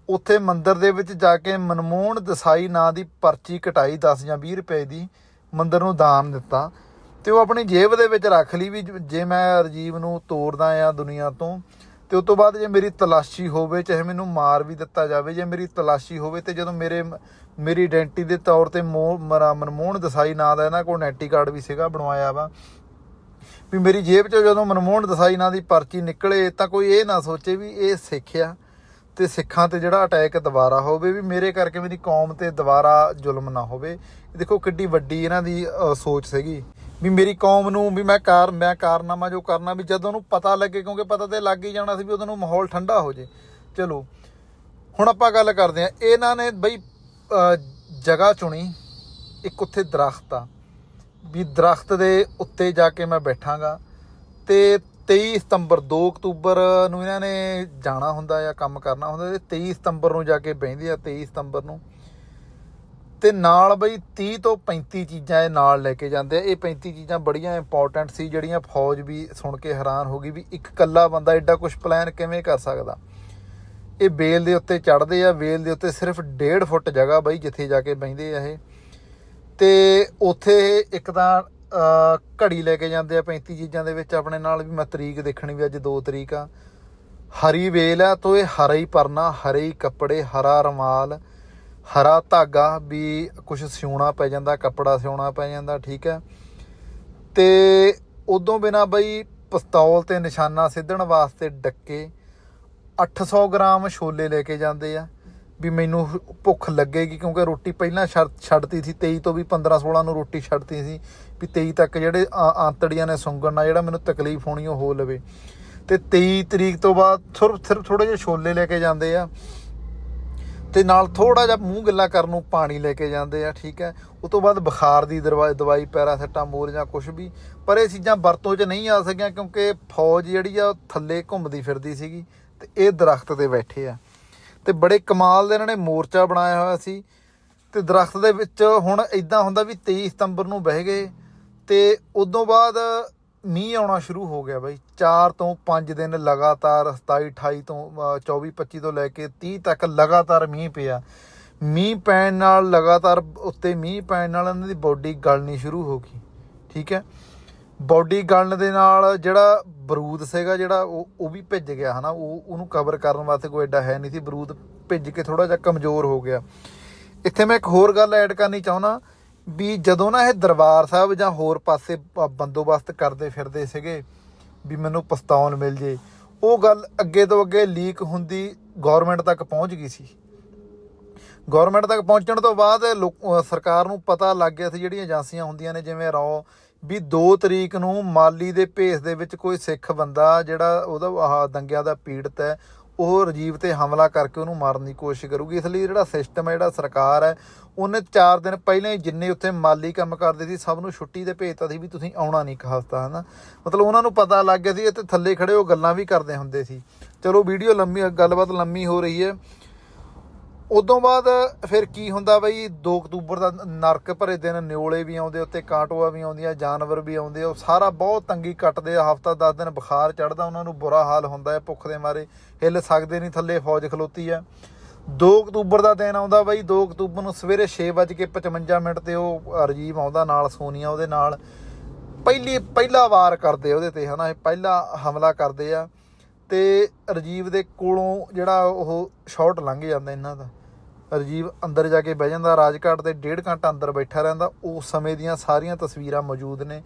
ਉੱਥੇ ਮੰਦਿਰ ਦੇ ਵਿੱਚ ਜਾ ਕੇ ਮਨਮੋਹਨ ਦਸਾਈ ਨਾਂ ਦੀ ਪਰਚੀ ਕਟਾਈ 10 ਜਾਂ 20 ਰੁਪਏ ਦੀ। ਮੰਦਿਰ ਨੂੰ ਦਾਨ ਦਿੱਤਾ। ਤੇ ਉਹ ਆਪਣੀ ਜੇਬ ਦੇ ਵਿੱਚ ਰੱਖ ਲਈ ਵੀ ਜੇ ਮੈਂ ਰਜੀਵ ਨੂੰ ਤੋੜਦਾ ਆ ਦੁਨੀਆ ਤੋਂ, ਤੇ ਉਸ ਤੋਂ ਬਾਅਦ ਜੇ ਮੇਰੀ ਤਲਾਸ਼ੀ ਹੋਵੇ, ਚਾਹੇ ਮੈਨੂੰ ਮਾਰ ਵੀ ਦਿੱਤਾ ਜਾਵੇ, ਜੇ ਮੇਰੀ ਤਲਾਸ਼ੀ ਹੋਵੇ ਤੇ ਜਦੋਂ ਮੇਰੇ ਮੇਰੀ ਆਇਡੈਂਟੀ ਦੇ ਤੌਰ ਤੇ ਮੋ- ਮਨਮੋਹਨ ਦਸਾਈ ਨਾਂ ਦਾ ਇਹਨਾਂ ਕੋਲ ਨੈਟੀ ਕਾਰਡ ਵੀ ਸੀਗਾ, ਬਣਵਾਇਆ ਵਾ। ਵੀ ਮੇਰੀ ਜੇਬ 'ਚੋਂ ਜਦੋਂ ਮਨਮੋਹਨ ਦਸਾਈ ਨਾਂ ਦੀ ਪਰਚੀ ਨਿਕਲੇ ਤਾਂ ਕੋਈ ਇਹ ਨਾ ਸੋਚੇ ਵੀ ਇਹ ਸਿੱਖਿਆ ਤੇ ਸਿੱਖਾਂ ਤੇ ਜਿਹੜਾ ਅਟੈਕ ਦੁਬਾਰਾ ਹੋਵੇ ਵੀ ਮੇਰੇ ਕਰਕੇ ਮੇਰੀ ਕੌਮ ਤੇ ਦੁਬਾਰਾ ਜ਼ੁਲਮ ਨਾ ਹੋਵੇ। ਦੇਖੋ ਕਿੱਡੀ ਵੱਡੀ ਇਹਨਾਂ ਦੀ ਸੋਚ ਸੀਗੀ। ਵੀ ਮੇਰੀ ਕੌਮ ਨੂੰ ਵੀ ਮੈਂ ਕਾਰ, ਮੈਂ ਕਾਰਨਾਮਾ ਜੋ ਕਰਨਾ ਵੀ ਜਦੋਂ ਉਹਨੂੰ ਪਤਾ ਲੱਗੇ ਕਿਉਂਕਿ ਪਤਾ ਤੇ ਲੱਗ ਹੀ ਜਾਣਾ ਸੀ ਵੀ ਉਹਦੋਂ ਮਾਹੌਲ ਠੰਡਾ ਹੋ ਜੇ। ਚਲੋ, ਹੁਣ ਆਪਾਂ ਗੱਲ ਕਰਦੇ ਆ ਇਹਨਾਂ ਨੇ ਬਈ ਜਗ੍ਹਾ ਚੁਣੀ, ਇੱਕ ਉੱਥੇ ਦਰਖਤ ਆ। ਵੀ ਦਰਖਤ ਦੇ ਉੱਤੇ ਜਾ ਕੇ ਮੈਂ ਬੈਠਾਂਗਾ। ਤੇ 23 ਸਤੰਬਰ 2 ਅਕਤੂਬਰ ਨੂੰ ਇਹਨਾਂ ਨੇ ਜਾਣਾ ਹੁੰਦਾ ਆ ਕੰਮ ਕਰਨਾ ਹੁੰਦਾ ਤੇ 23 ਸਤੰਬਰ ਨੂੰ ਜਾ ਕੇ ਬਹਿੰਦੇ ਆ 23 ਸਤੰਬਰ ਨੂੰ। ਤੇ ਨਾਲ ਬਈ 30 ਤੋਂ 35 ਚੀਜ਼ਾਂ ਇਹ ਨਾਲ ਲੈ ਕੇ ਜਾਂਦੇ ਆ। ਇਹ 35 ਚੀਜ਼ਾਂ ਬੜੀਆਂ ਇੰਪੋਰਟੈਂਟ ਸੀ, ਜਿਹੜੀਆਂ ਫੌਜ ਵੀ ਸੁਣ ਕੇ ਹੈਰਾਨ ਹੋ ਗਈ ਵੀ ਇੱਕ ਇਕੱਲਾ ਬੰਦਾ ਐਡਾ ਕੁਝ ਪਲਾਨ ਕਿਵੇਂ ਕਰ ਸਕਦਾ। ਇਹ ਬੇਲ ਦੇ ਉੱਤੇ ਚੜਦੇ ਆ ਬੇਲ ਦੇ ਉੱਤੇ ਸਿਰਫ 1.5 ਫੁੱਟ ਜਗ੍ਹਾ ਬਈ ਜਿੱਥੇ ਜਾ ਕੇ ਬਹਿੰਦੇ ਆ ਇਹ। ਤੇ ਉੱਥੇ ਇੱਕ ਤਾਂ ਘੜੀ ਲੈ ਕੇ ਜਾਂਦੇ ਆ 35 ਚੀਜ਼ਾਂ ਦੇ ਵਿੱਚ ਆਪਣੇ ਨਾਲ ਵੀ ਮੈਂ ਤਰੀਕ ਦੇਖਣੀ ਵੀ ਅੱਜ 2 ਤਰੀਕ ਆ। ਹਰੀ ਵੇਲ ਆ ਤੋਂ ਇਹ ਹਰਾ ਹੀ ਪਰਨਾ, ਹਰੇ ਹੀ ਕੱਪੜੇ, ਹਰਾ ਰਮਾਲ, ਹਰਾ ਧਾਗਾ ਵੀ ਕੁਝ ਸਿਉਣਾ ਪੈ ਜਾਂਦਾ, ਕੱਪੜਾ ਸਿਉਣਾ ਪੈ ਜਾਂਦਾ, ਠੀਕ ਹੈ ਤੇ ਉਦੋਂ ਬਿਨਾ ਬਈ ਪਿਸਤੌਲ ਤੇ ਨਿਸ਼ਾਨਾ ਸਿੱਧਣ ਵਾਸਤੇ ਡੱਕੇ 800 ਗ੍ਰਾਮ ਛੋਲੇ ਲੈ ਕੇ ਜਾਂਦੇ ਆ। ਵੀ ਮੈਨੂੰ ਭੁੱਖ ਲੱਗੇਗੀ ਕਿਉਂਕਿ ਰੋਟੀ ਪਹਿਲਾਂ ਛੱਡ- ਛੱਡਤੀ ਸੀ 23 ਤੋਂ ਵੀ 15 16 ਨੂੰ ਰੋਟੀ ਛੱਡਤੀ ਸੀ, ਵੀ 23 ਤੱਕ ਜਿਹੜੇ ਆ- ਆਂਤੜੀਆਂ ਨੇ ਸੁੰਗਣ ਨਾਲ ਜਿਹੜਾ ਮੈਨੂੰ ਤਕਲੀਫ ਹੋਣੀ ਉਹ ਹੋ ਲਵੇ। ਤੇ 23 ਤਰੀਕ ਤੋਂ ਬਾਅਦ ਸਿਰਫ ਸਿਰਫ ਥੋੜੇ ਜਿਹੇ ਛੋਲੇ ਲੈ ਕੇ ਜਾਂਦੇ ਆ। ਤੇ ਨਾਲ ਥੋੜਾ ਜਿਹਾ ਮੂੰਹ ਗਿੱਲਾ ਕਰਨ ਨੂੰ ਪਾਣੀ ਲੈ ਕੇ ਜਾਂਦੇ ਆ, ਠੀਕ ਹੈ। ਉਸ ਤੋਂ ਬਾਅਦ ਬੁਖਾਰ ਦੀ ਦਰਵਾ- ਦਵਾਈ, ਪੈਰਾਸੀਟਾਮੋਲ ਜਾਂ ਕੁਝ ਵੀ। ਪਰ ਇਹ ਚੀਜ਼ਾਂ ਵਰਤੋਂ 'ਚ ਨਹੀਂ ਆ ਸਕੀਆਂ ਕਿਉਂਕਿ ਫੌਜ ਜਿਹੜੀ ਆ ਉਹ ਥੱਲੇ ਘੁੰਮਦੀ ਫਿਰਦੀ ਸੀਗੀ ਤੇ ਇਹ ਦਰਖਤ ਤੇ ਬੈਠੇ ਆ। ਤੇ ਬੜੇ ਕਮਾਲ ਦੇ ਇਹਨਾਂ ਨੇ ਮੋਰਚਾ ਬਣਾਇਆ ਹੋਇਆ ਸੀ। ਤੇ ਦਰਖਤ ਦੇ ਵਿੱਚ ਹੁਣ ਇਦਾਂ ਹੁੰਦਾ ਵੀ 23 ਸਤੰਬਰ ਨੂੰ ਬਹਿ ਗਏ ਤੇ ਉਦੋਂ ਬਾਅਦ ਮੀਂਹ ਆਉਣਾ ਸ਼ੁਰੂ ਹੋ ਗਿਆ ਬਾਈ। 4 ਤੋਂ 5 ਦਿਨ ਲਗਾਤਾਰ 27 28 ਤੋਂ, ਅਹ 24 25 ਤੋਂ ਲੈ ਕੇ 30 ਤੱਕ ਲਗਾਤਾਰ ਮੀਂਹ ਪਿਆ। ਮੀਂਹ ਪੈਣ ਨਾਲ ਲਗਾਤਾਰ ਉੱਤੇ ਮੀਂਹ ਪੈਣ ਨਾਲ ਇਹਨਾਂ ਦੀ ਬੋਡੀ ਗਲਣੀ ਸ਼ੁਰੂ ਹੋ ਗਈ। ਠੀਕ ਹੈ? ਬਾਡੀ ਗਲਣ ਦੇ ਨਾਲ ਜਿਹੜਾ ਬਰੂਦ ਸੀਗਾ ਜਿਹੜਾ ਉਹ ਉਹ ਵੀ ਭਿੱਜ ਗਿਆ, ਹਨਾ? ਉਹ ਉਹਨੂੰ ਕਵਰ ਕਰਨ ਵਾਸਤੇ ਕੋਈ ਐਡਾ ਹੈ ਨਹੀਂ ਸੀ। ਬਰੂਦ ਭਿੱਜ ਕੇ ਥੋੜਾ ਜਿਹਾ ਕਮਜ਼ੋਰ ਹੋ ਗਿਆ। ਇੱਥੇ ਮੈਂ ਇੱਕ ਹੋਰ ਗੱਲ ਐਡ ਕਰਨੀ ਚਾਹੁੰਦਾ ਵੀ ਜਦੋਂ ਨਾ ਇਹ ਦਰਬਾਰ ਸਾਹਿਬ ਜਾਂ ਹੋਰ ਪਾਸੇ ਬੰਦੋਬਸਤ ਕਰਦੇ ਫਿਰਦੇ ਸੀਗੇ ਵੀ ਮੈਨੂੰ ਪਿਸਤੌਲ ਮਿਲ ਜੇ, ਉਹ ਗੱਲ ਅੱਗੇ ਤੋਂ ਅੱਗੇ ਲੀਕ ਹੁੰਦੀ ਗਵਰਨਮੈਂਟ ਤੱਕ ਪਹੁੰਚ ਗਈ ਸੀ। ਗਵਰਨਮੈਂਟ ਤੱਕ ਪਹੁੰਚਣ ਤੋਂ ਬਾਅਦ ਲੋਕ- ਸਰਕਾਰ ਨੂੰ ਪਤਾ ਲੱਗ ਗਿਆ ਸੀ ਜਿਹੜੀਆਂ ਏਜੰਸੀਆਂ ਹੁੰਦੀਆਂ ਨੇ, ਜਿਵੇਂ ਰੌ ਵੀ 2 ਤਰੀਕ ਨੂੰ ਮਾਲੀ ਦੇ ਭੇਸ ਦੇ ਵਿੱਚ ਕੋਈ ਸਿੱਖ ਬੰਦਾ ਜਿਹੜਾ ਉਹਦਾ ਆਹ ਦੰਗਿਆਂ ਦਾ ਪੀੜਤ ਹੈ, ਉਹ ਰਜੀਵ ਤੇ ਹਮਲਾ ਕਰਕੇ ਉਹਨੂੰ ਮਾਰਨ ਦੀ ਕੋਸ਼ਿਸ਼ ਕਰੂਗੀ। ਇਸ ਲਈ ਜਿਹੜਾ ਸਿਸਟਮ ਹੈ, ਜਿਹੜਾ ਸਰਕਾਰ ਹੈ, ਉਹਨੇ 4 ਦਿਨ ਪਹਿਲਾਂ ਹੀ ਜਿੰਨੇ ਉੱਥੇ ਮਾਲੀ ਕੰਮ ਕਰਦੇ ਸੀ, ਸਭ ਨੂੰ ਛੁੱਟੀ ਤੇ ਭੇਜਤਾ ਸੀ ਵੀ ਤੁਸੀਂ ਆਉਣਾ ਨਹੀਂ ਇੱਕ ਹਫ਼ਤਾ, ਹਨਾ? ਮਤਲਬ ਉਹਨਾਂ ਨੂੰ ਪਤਾ ਲੱਗ ਗਿਆ ਸੀ ਇੱਥੇ ਥੱਲੇ ਖੜੇ ਉਹ ਗੱਲਾਂ ਵੀ ਕਰਦੇ ਹੁੰਦੇ ਸੀ। ਚਲੋ, ਵੀਡੀਓ ਲੰਮੀ, ਗੱਲਬਾਤ ਲੰਮੀ ਹੋ ਰਹੀ ਹੈ। ਉਦੋਂ ਬਾਅਦ ਫਿਰ ਕੀ ਹੁੰਦਾ ਬਈ 2 ਅਕਤੂਬਰ ਦਾ ਨਰਕ ਭਰੇ ਦਿਨ ਨਿਓਲੇ ਵੀ ਆਉਂਦੇ ਉੱਤੇ ਕਾਂਟੋਆ ਵੀ ਆਉਂਦੀਆਂ, ਜਾਨਵਰ ਵੀ ਆਉਂਦੇ, ਉਹ ਸਾਰਾ ਬਹੁਤ ਤੰਗੀ ਕੱਟਦੇ ਆ, ਹਫਤਾ 10 ਦਿਨ ਬੁਖਾਰ ਚੜਦਾ ਉਹਨਾਂ ਨੂੰ ਬੁਰਾ ਹਾਲ ਹੁੰਦਾ ਹੈ, ਭੁੱਖ ਦੇ ਮਾਰੇ ਹਿੱਲ ਸਕਦੇ ਨਹੀਂ, ਥੱਲੇ ਫੌਜ ਖਲੋਤੀ ਆ 2 ਅਕਤੂਬਰ ਦਾ ਦਿਨ ਆਉਂਦਾ ਬਈ 2 ਅਕਤੂਬਰ ਨੂੰ ਸਵੇਰੇ 6:55 ਮਿੰਟ ਤੇ ਉਹ ਰਜੀਵ ਆਉਂਦਾ ਨਾਲ, ਸੋਨੀਆ ਉਹਦੇ ਨਾਲ। ਪਹਿਲੀ, ਪਹਿਲਾ ਵਾਰ ਕਰਦੇ ਉਹਦੇ ਤੇ, ਹਨਾ, ਇਹ ਪਹਿਲਾ ਹਮਲਾ ਕਰਦੇ ਆ। ਤੇ ਰਜੀਵ ਦੇ ਕੋਲੋਂ ਜਿਹੜਾ ਉਹ ਸ਼ਾਟ ਲੰਘ ਜਾਂਦਾ ਇਹਨਾਂ ਦਾ। ਰਾਜੀਵ ਅੰਦਰ ਜਾ ਕੇ ਬਹਿ ਜਾਂਦਾ, ਰਾਜਘਾਟ ਦੇ ਡੇਢ ਘੰਟਾ ਅੰਦਰ ਬੈਠਾ ਰਹਿੰਦਾ। ਉਸ ਸਮੇਂ ਦੀਆਂ ਸਾਰੀਆਂ ਤਸਵੀਰਾਂ ਮੌਜੂਦ ਨੇ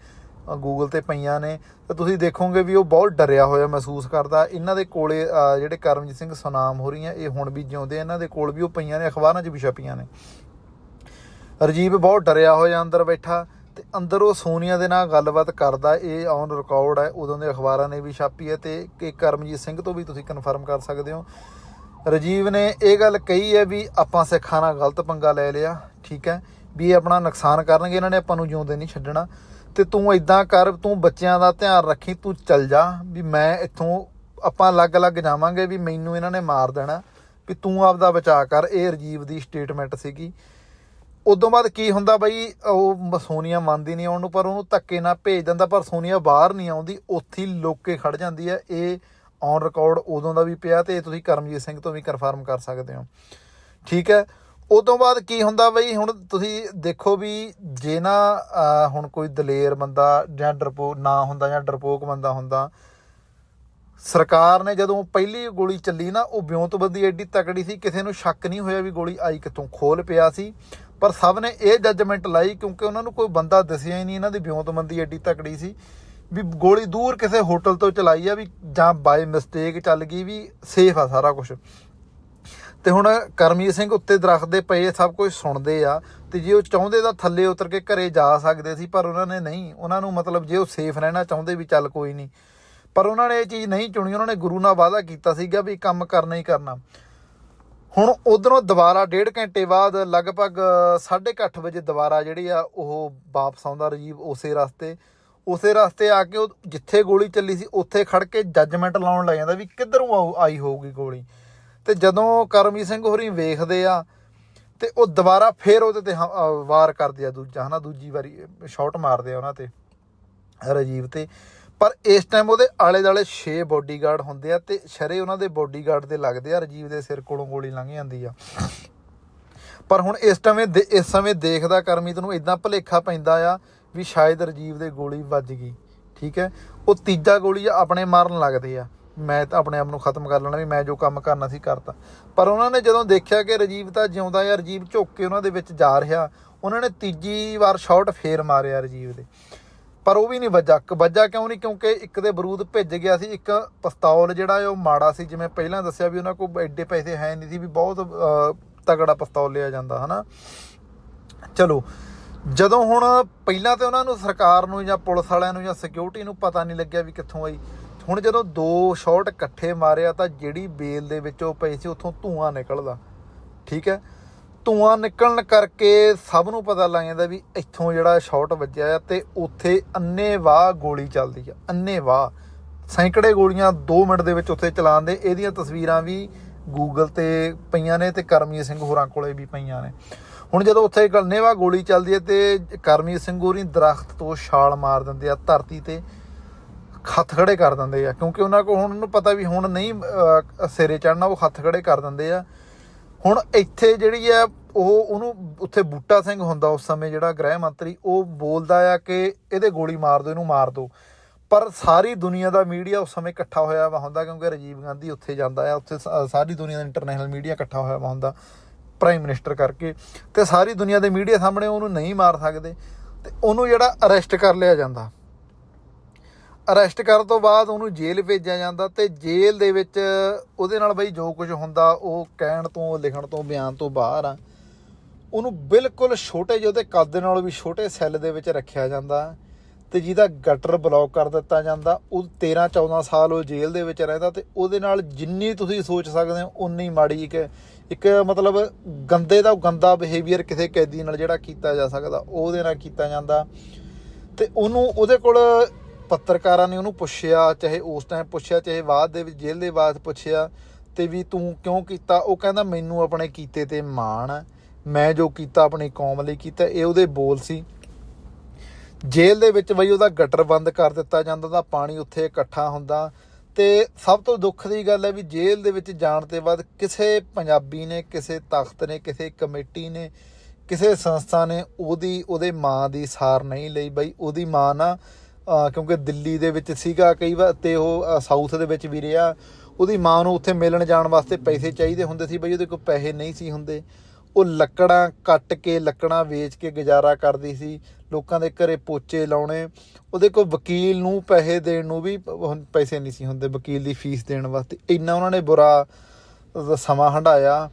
ਗੂਗਲ ਤੇ ਪਈਆਂ ਨੇ। ਤੇ ਤੁਸੀਂ ਦੇਖੋਗੇ ਵੀ ਉਹ ਬਹੁਤ ਡਰਿਆ ਹੋਇਆ ਮਹਿਸੂਸ ਕਰਦਾ। ਇਹਨਾਂ ਦੇ ਕੋਲੇ ਜਿਹੜੇ ਕਰਮਜੀਤ ਸਿੰਘ ਸੁਨਾਮ ਹੋ ਰਹੀਆਂ ਇਹ ਹੁਣ ਵੀ ਜਿਉਂਦੇ ਇਹਨਾਂ ਦੇ ਕੋਲ ਵੀ ਉਹ ਪਈਆਂ ਨੇ, ਅਖਬਾਰਾਂ 'ਚ ਵੀ ਛਪੀਆਂ ਨੇ। ਰਜੀਵ ਬਹੁਤ ਡਰਿਆ ਹੋਇਆ ਅੰਦਰ ਬੈਠਾ ਤੇ ਅੰਦਰ ਉਹ ਸੋਨੀਆ ਦੇ ਨਾਲ ਗੱਲਬਾਤ ਕਰਦਾ। ਇਹ ਔਨ ਰਿਕਾਰਡ ਹੈ ਉਦੋਂ ਦੇ ਅਖਬਾਰਾਂ ਨੇ ਵੀ ਛਾਪੀ ਹੈ ਤੇ ਕਿ ਕਰਮਜੀਤ ਸਿੰਘ ਤੋਂ ਵੀ ਤੁਸੀਂ ਕਨਫਰਮ ਕਰ ਸਕਦੇ ਹੋ। ਰਜੀਵ ਨੇ ਇਹ ਗੱਲ ਕਹੀ ਹੈ ਵੀ ਆਪਾਂ ਸਿੱਖਾਂ ਨਾਲ ਗਲਤ ਪੰਗਾ ਲੈ ਲਿਆ, ਠੀਕ ਹੈ, ਵੀ ਇਹ ਆਪਣਾ ਨੁਕਸਾਨ ਕਰਨਗੇ, ਇਹਨਾਂ ਨੇ ਆਪਾਂ ਨੂੰ ਜਿਉਂਦੇ ਨਹੀਂ ਛੱਡਣਾ। ਤੇ ਤੂੰ ਇਦਾਂ ਕਰ, ਤੂੰ ਬੱਚਿਆਂ ਦਾ ਧਿਆਨ ਰੱਖੀ, ਤੂੰ ਚੱਲ ਜਾ, ਵੀ ਮੈਂ ਇੱਥੋਂ ਆਪਾਂ ਅਲੱਗ-ਅਲੱਗ ਜਾਵਾਂਗੇ, ਵੀ ਮੈਨੂੰ ਇਹਨਾਂ ਨੇ ਮਾਰ ਦੇਣਾ, ਵੀ ਤੂੰ ਆਪਦਾ ਬਚਾਅ ਕਰ, ਇਹ ਰਜੀਵ ਦੀ ਸਟੇਟਮੈਂਟ ਸੀਗੀ। ਉਦੋਂ ਬਾਅਦ ਕੀ ਹੁੰਦਾ ਬਈ, ਉਹ ਸੋਨੀਆ ਮੰਨਦੀ ਨਹੀਂ ਆਉਣ ਨੂੰ, ਪਰ ਉਹਨੂੰ ਧੱਕੇ ਨਾਲ ਭੇਜ ਦਿੰਦਾ, ਪਰ ਸੋਨੀਆ ਬਾਹਰ ਨਹੀਂ ਆਉਂਦੀ, ਉੱਥੇ ਹੀ ਲੋਕੇ ਖੜ ਜਾਂਦੀ ਹੈ, ਇਹ ਔਨ ਰਿਕਾਰਡ ਉਦੋਂ ਦਾ ਵੀ ਪਿਆ ਤੇ ਇਹ ਤੁਸੀਂ ਕਰਮਜੀਤ ਸਿੰਘ ਤੋਂ ਵੀ ਕਨਫਰਮ ਕਰ ਸਕਦੇ ਹੋ। ਠੀਕ ਹੈ? ਉਦੋਂ ਬਾਅਦ ਕੀ ਹੁੰਦਾ ਬਈ? ਹੁਣ ਤੁਸੀਂ ਦੇਖੋ ਵੀ ਜੇ ਨਾ ਹੁਣ ਕੋਈ ਦਲੇਰ ਬੰਦਾ ਜਾਂ ਡਰਪੋ, ਨਾ ਹੁੰਦਾ ਜਾਂ ਡਰਪੋਕ ਬੰਦਾ ਹੁੰਦਾ, ਸਰਕਾਰ ਨੇ ਜਦੋਂ ਪਹਿਲੀ ਗੋਲੀ ਚੱਲੀ ਨਾ, ਉਹ ਵਿਉਂਤਬੰਦੀ ਐਡੀ ਤਕੜੀ ਸੀ, ਕਿਸੇ ਨੂੰ ਸ਼ੱਕ ਨਹੀਂ ਹੋਇਆ ਵੀ ਗੋਲੀ ਆਈ ਕਿੱਥੋਂ? ਖੋਲ ਪਿਆ ਸੀ। ਪਰ ਸਭ ਨੇ ਇਹ ਜੱਜਮੈਂਟ ਲਾਈ ਕਿਉਂਕਿ ਉਹਨਾਂ ਨੂੰ ਕੋਈ ਬੰਦਾ ਦਿਸਿਆ ਹੀ ਨਹੀਂ, ਇਹਨਾਂ ਦੀ ਵਿਉਂਤਬੰਦੀ ਐਡੀ ਤਕੜੀ ਸੀ। ਵੀ ਗੋਲੀ ਦੂਰ ਕਿਸੇ ਹੋਟਲ ਤੋਂ ਚਲਾਈ ਆ ਵੀ ਜਾਂ ਬਾਈ ਮਿਸਟੇਕ ਚੱਲ ਗਈ ਵੀ ਸੇਫ ਆ ਸਾਰਾ ਕੁਝ ਤੇ ਹੁਣ ਕਰਮਜੀਤ ਸਿੰਘ ਉੱਤੇ ਦਰਖਤ ਦੇ ਪਏ, ਸਭ ਕੁਝ ਸੁਣਦੇ ਆ ਤੇ ਜੇ ਉਹ ਚਾਹੁੰਦੇ ਤਾਂ ਥੱਲੇ ਉਤਰ ਕੇ ਘਰੇ ਜਾ ਸਕਦੇ ਸੀ, ਪਰ ਉਹਨਾਂ ਨੇ ਨਹੀਂ। ਉਹਨਾਂ ਨੂੰ ਮਤਲਬ ਜੇ ਉਹ ਸੇਫ ਰਹਿਣਾ ਚਾਹੁੰਦੇ ਵੀ ਚੱਲ ਕੋਈ ਨਹੀਂ। ਪਰ ਉਹਨਾਂ ਨੇ ਇਹ ਚੀਜ਼ ਨਹੀਂ ਚੁਣੀ, ਉਹਨਾਂ ਨੇ ਗੁਰੂ ਨਾਲ ਵਾਅਦਾ ਕੀਤਾ ਸੀਗਾ ਵੀ ਕੰਮ ਕਰਨਾ ਹੀ ਕਰਨਾ। ਹੁਣ ਉਧਰੋਂ ਦੁਬਾਰਾ ਡੇਢ ਘੰਟੇ ਬਾਅਦ ਲਗਭਗ 8:30 ਵਜੇ ਦੁਬਾਰਾ ਜਿਹੜੀ ਆ ਉਹ ਵਾਪਸ ਆਉਂਦਾ ਰਜੀਵ ਉਸੇ ਰਸਤੇ। ਉਸੇ ਰਸਤੇ ਆ ਕੇ ਉਹ ਜਿੱਥੇ ਗੋਲੀ ਚੱਲੀ ਸੀ, ਉੱਥੇ ਖੜ ਕੇ ਜੱਜਮੈਂਟ ਲਾਉਣ ਲੱਗ ਜਾਂਦਾ ਵੀ ਕਿੱਧਰੋਂ ਆਊ- ਆਈ ਹੋਊਗੀ ਗੋਲੀ। ਤੇ ਜਦੋਂ ਕਰਮਜੀਤ ਸਿੰਘ ਹੋਰੀ ਵੇਖਦੇ ਆ, ਤੇ ਉਹ ਦੁਬਾਰਾ ਫੇਰ ਉਹਦੇ ਤੇ ਹ- ਵਾਰ ਕਰਦੇ ਆ ਦੂਜਾ, ਹਨਾ, ਦੂਜੀ ਵਾਰੀ ਸ਼ਾਟ ਮਾਰਦੇ ਆ ਉਹਨਾਂ ਤੇ, ਰਜੀਵ ਤੇ। ਪਰ ਇਸ ਟਾਈਮ ਉਹਦੇ ਆਲੇ ਦਾਲੇ 6 ਬੋਡੀਗਾਰਡ ਹੁੰਦੇ ਆ ਤੇ ਸ਼ਰੇ ਉਹਨਾਂ ਦੇ ਬੋਡੀਗਾਰਡ ਦੇ ਲੱਗਦੇ ਆ, ਰਜੀਵ ਦੇ ਸਿਰ ਕੋਲੋਂ ਗੋਲੀ ਲੰਘ ਜਾਂਦੀ ਆ। ਪਰ ਹੁਣ ਇਸ ਟਾਈਮ ਦੇ- ਇਸ ਸਮੇਂ ਦੇਖਦਾ ਕਰਮੀਤ ਨੂੰ ਇਦਾਂ ਭਲੇਖਾ ਪੈਂਦਾ ਆ ਵੀ ਸ਼ਾਇਦ ਰਜੀਵ ਦੇ ਗੋਲੀ ਵੱਜ ਗਈ, ਠੀਕ ਹੈ? ਉਹ ਤੀਜਾ ਗੋਲੀ ਆਪਣੇ ਮਾਰਨ ਲੱਗਦੇ ਆ। ਮੈਂ ਤਾਂ ਆਪਣੇ ਆਪ ਨੂੰ ਖਤਮ ਕਰ ਲੈਣਾ ਵੀ ਮੈਂ ਜੋ ਕੰਮ ਕਰਨਾ ਸੀ ਕਰਤਾ। ਪਰ ਉਹਨਾਂ ਨੇ ਜਦੋਂ ਦੇਖਿਆ ਕਿ ਰਜੀਵ ਤਾਂ ਜਿਉਂਦਾ ਆ, ਰਜੀਵ ਝੁੱਕ ਕੇ ਉਹਨਾਂ ਦੇ ਵਿੱਚ ਜਾ ਰਿਹਾ, ਉਹਨਾਂ ਨੇ ਤੀਜੀ ਵਾਰ ਸ਼ਾਟ ਫੇਰ ਮਾਰਿਆ ਰਜੀਵ ਦੇ। ਪਰ ਉਹ ਵੀ ਨਹੀਂ ਵੱਜਾ। ਕ- ਵੱਜਾ ਕਿਉਂ ਨਹੀਂ? ਕਿਉਂਕਿ ਇੱਕ ਦੇ ਬਰੂਦ ਭਿੱਜ ਗਿਆ ਸੀ, ਇੱਕ ਪਿਸਤੌਲ ਜਿਹੜਾ ਉਹ ਮਾੜਾ ਸੀ, ਜਿਵੇਂ ਪਹਿਲਾਂ ਦੱਸਿਆ ਵੀ ਉਹਨਾਂ ਕੋਲ ਐਡੇ ਪੈਸੇ ਹੈ ਨਹੀਂ ਸੀ ਵੀ ਬਹੁਤ ਤਗੜਾ ਪਿਸਤੌਲ ਲਿਆ ਜਾਂਦਾ, ਹਨਾ? ਚਲੋ ਜਦੋਂ ਹੁਣ ਪਹਿਲਾਂ ਤੇ ਉਹਨਾਂ ਨੂੰ ਸਰਕਾਰ ਨੂੰ ਜਾਂ ਪੁਲਿਸ ਵਾਲਿਆਂ ਨੂੰ ਜਾਂ ਸਿਕਿਉਰਿਟੀ ਨੂੰ ਪਤਾ ਨਹੀਂ ਲੱਗਿਆ ਵੀ ਕਿੱਥੋਂ ਆਈ, ਹੁਣ ਜਦੋਂ ਦੋ ਸ਼ਾਟ ਇਕੱਠੇ ਮਾਰਿਆ ਤਾਂ ਜਿਹੜੀ ਬੇਲ ਦੇ ਵਿੱਚ ਉਹ ਪਈ ਸੀ, ਉੱਥੋਂ ਧੂਆਂ ਨਿਕਲਦਾ। ਠੀਕ ਹੈ? ਧੂਆਂ ਨਿਕਲਣ ਕਰਕੇ ਸਭ ਨੂੰ ਪਤਾ ਲੱਗ ਜਾਂਦਾ ਵੀ ਇੱਥੋਂ ਜਿਹੜਾ ਸ਼ਾਟ ਵੱਜਿਆ ਆ ਤੇ ਉੱਥੇ ਅੰਨੇਵਾਹ ਗੋਲੀ ਚੱਲਦੀ ਆ ਅੰਨੇਵਾਹ ਸੈਂਕੜੇ ਗੋਲੀਆਂ 2 ਮਿੰਟ ਦੇ ਵਿੱਚ ਉੱਥੇ ਚਲਾਉਂਦੇ ਇਹਦੀਆਂ ਤਸਵੀਰਾਂ ਵੀ ਗੂਗਲ ਤੇ ਪਈਆਂ ਨੇ ਤੇ ਕਰਮਜੀਤ ਸਿੰਘ ਹੋਰਾਂ ਕੋਲੇ ਵੀ ਪਈਆਂ ਨੇ। ਹੁਣ ਜਦੋਂ ਉੱਥੇ ਅੰਨੇਵਾਹ ਗੋਲੀ ਚੱਲਦੀ ਹੈ ਤੇ ਕਰਮਜੀਤ ਸਿੰਘ ਹੋਰੀ ਦਰਖਤ ਤੋਂ ਛਾਲ ਮਾਰ ਦਿੰਦੇ ਆ, ਧਰਤੀ ਤੇ ਹੱਥ ਖੜੇ ਕਰ ਦਿੰਦੇ ਆ। ਕਿਉਂਕਿ ਉਹਨਾਂ ਕੋਲ ਹੁਣ ਉਹਨੂੰ ਪਤਾ ਵੀ ਹੁਣ ਨਹੀਂ ਸਿਰੇ ਚੜਨਾ ਉਹ ਹੱਥ ਖੜੇ ਕਰ ਦਿੰਦੇ ਆ। ਹੁਣ ਇੱਥੇ ਜਿਹੜੀ ਆ, ਉਹ ਉਹਨੂੰ ਉੱਥੇ ਬੂਟਾ ਸਿੰਘ ਹੁੰਦਾ ਉਸ ਸਮੇਂ ਜਿਹੜਾ ਗ੍ਰਹਿ ਮੰਤਰੀ, ਉਹ ਬੋਲਦਾ ਆ ਕਿ ਇਹਦੇ ਗੋਲੀ ਮਾਰ ਦਿਓ, ਇਹਨੂੰ ਮਾਰ ਦਿਓ। ਪਰ ਸਾਰੀ ਦੁਨੀਆ ਦਾ ਮੀਡੀਆ ਉਸ ਸਮੇਂ ਇਕੱਠਾ ਹੋਇਆ ਵਾ ਹੁੰਦਾ, ਕਿਉਂਕਿ ਰਾਜੀਵ ਗਾਂਧੀ ਉੱਥੇ ਜਾਂਦਾ ਆ, ਉੱਥੇ ਸ- ਸਾਰੀ ਦੁਨੀਆ ਦਾ ਇੰਟਰਨੈਸ਼ਨਲ ਮੀਡੀਆ ਇਕੱਠਾ ਹੋਇਆ ਵਾ ਹੁੰਦਾ। ਪ੍ਰਾਈਮ ਮਿਨਿਸਟਰ ਕਰਕੇ ਤੇ ਸਾਰੀ ਦੁਨੀਆ ਦੇ ਮੀਡੀਆ ਸਾਹਮਣੇ ਉਹਨੂੰ ਨਹੀਂ ਮਾਰ ਸਕਦੇ ਤੇ ਉਹਨੂੰ ਜਿਹੜਾ ਅਰੈਸਟ ਕਰ ਲਿਆ ਜਾਂਦਾ। ਅਰੈਸਟ ਕਰਨ ਤੋਂ ਬਾਅਦ ਉਹਨੂੰ ਜੇਲ੍ਹ ਭੇਜਿਆ ਜਾਂਦਾ ਤੇ ਜੇਲ੍ਹ ਦੇ ਵਿੱਚ ਉਹਦੇ ਨਾਲ ਬਈ ਜੋ ਕੁਝ ਹੁੰਦਾ ਉਹ ਕਹਿਣ ਤੋਂ, ਲਿਖਣ ਤੋਂ, ਬਿਆਨ ਤੋਂ ਬਾਹਰ ਆ। ਉਹਨੂੰ ਬਿਲਕੁਲ ਛੋਟੇ ਜਿਹੇ ਉਹਦੇ ਕੱਦ ਦੇ ਨਾਲੋਂ ਵੀ ਛੋਟੇ ਸੈੱਲ ਦੇ ਵਿੱਚ ਰੱਖਿਆ ਜਾਂਦਾ ਤੇ ਜਿਹਦਾ ਗਟਰ ਬਲੌਕ ਕਰ ਦਿੱਤਾ ਜਾਂਦਾ। ਉਹ 13 14 ਸਾਲ ਉਹ ਜੇਲ੍ਹ ਦੇ ਵਿੱਚ ਰਹਿੰਦਾ ਤੇ ਉਹਦੇ ਨਾਲ ਜਿੰਨੀ ਤੁਸੀਂ ਸੋਚ ਸਕਦੇ ਹੋ, ਉਨੀ ਮਾੜੀ ਇੱਕ ਇੱਕ ਮਤਲਬ ਗੰਦੇ ਦਾ ਗੰਦਾ ਬਿਹੇਵੀਅਰ ਕਿਸੇ ਕੈਦੀ ਨਾਲ ਜਿਹੜਾ ਕੀਤਾ ਜਾ ਸਕਦਾ, ਉਹਦੇ ਨਾਲ ਕੀਤਾ ਜਾਂਦਾ। ਤੇ ਉਹਨੂੰ, ਉਹਦੇ ਕੋਲ ਪੱਤਰਕਾਰਾਂ ਨੇ ਉਹਨੂੰ ਪੁੱਛਿਆ, ਚਾਹੇ ਉਸ ਟਾਈਮ ਪੁੱਛਿਆ, ਚਾਹੇ ਬਾਅਦ ਦੇ ਵਿੱਚ ਜੇਲ੍ਹ ਦੇ ਬਾਅਦ ਪੁੱਛਿਆ, ਤੇ ਵੀ ਤੂੰ ਕਿਉਂ ਕੀਤਾ? ਉਹ ਕਹਿੰਦਾ, ਮੈਨੂੰ ਆਪਣੇ ਕੀਤੇ ਤੇ ਮਾਣ ਹੈ। ਮੈਂ ਜੋ ਕੀਤਾ, ਆਪਣੀ ਕੌਮ ਲਈ ਕੀਤਾ, ਇਹ ਉਹਦੇ ਬੋਲ ਸੀ। ਜੇਲ੍ਹ ਦੇ ਵਿੱਚ ਬਈ ਉਹਦਾ ਗਟਰ ਬੰਦ ਕਰ ਦਿੱਤਾ ਜਾਂਦਾ ਤਾਂ ਪਾਣੀ ਉੱਥੇ ਇਕੱਠਾ ਹੁੰਦਾ। ਤੇ ਸਭ ਤੋਂ ਦੁੱਖ ਦੀ ਗੱਲ ਹੈ ਵੀ ਜੇਲ੍ਹ ਦੇ ਵਿੱਚ ਜਾਣ ਤੇ ਬਾਅਦ ਕਿਸੇ ਪੰਜਾਬੀ ਨੇ, ਕਿਸੇ ਤਖਤ ਨੇ, ਕਿਸੇ ਕਮੇਟੀ ਨੇ, ਕਿਸੇ ਸੰਸਥਾ ਨੇ ਉਹਦੀ, ਉਹਦੇ ਮਾਂ ਦੀ ਸਾਰ ਨਹੀਂ ਲਈ ਬਈ। ਉਹਦੀ ਮਾਂ ਨਾ ਕਿਉਂਕਿ ਦਿੱਲੀ ਦੇ ਵਿੱਚ ਸੀਗਾ ਕਈ ਵਾਰ ਤੇ ਉਹ ਸਾਊਥ ਦੇ ਵਿੱਚ ਵੀ ਰਿਹਾ। ਉਹਦੀ ਮਾਂ ਨੂੰ ਉੱਥੇ ਮਿਲਣ ਜਾਣ ਵਾਸਤੇ ਪੈਸੇ ਚਾਹੀਦੇ ਹੁੰਦੇ ਸੀ ਬਈ, ਉਹਦੇ ਕੋਲ ਪੈਸੇ ਨਹੀਂ ਸੀ ਹੁੰਦੇ। ਉਹ ਲੱਕੜਾਂ ਕੱਟ ਕੇ, ਲੱਕੜਾਂ ਵੇਚ ਕੇ ਗੁਜ਼ਾਰਾ ਕਰਦੀ ਸੀ। ਲੋਕਾਂ ਦੇ ਘਰੇ ਪੋਚੇ ਲਾਉਣੇ, ਉਹਦੇ ਕੋਲ ਵਕੀਲ ਨੂੰ ਪੈਸੇ ਦੇਣ ਨੂੰ ਵੀ ਪੈਸੇ ਨਹੀਂ ਸੀ ਹੁੰਦੇ, ਵਕੀਲ ਦੀ ਫੀਸ ਦੇਣ ਵਾਸਤੇ। ਇੰਨਾ ਉਹਨਾਂ ਨੇ ਬੁਰਾ ਸਮਾਂ ਹੰਡਾਇਆ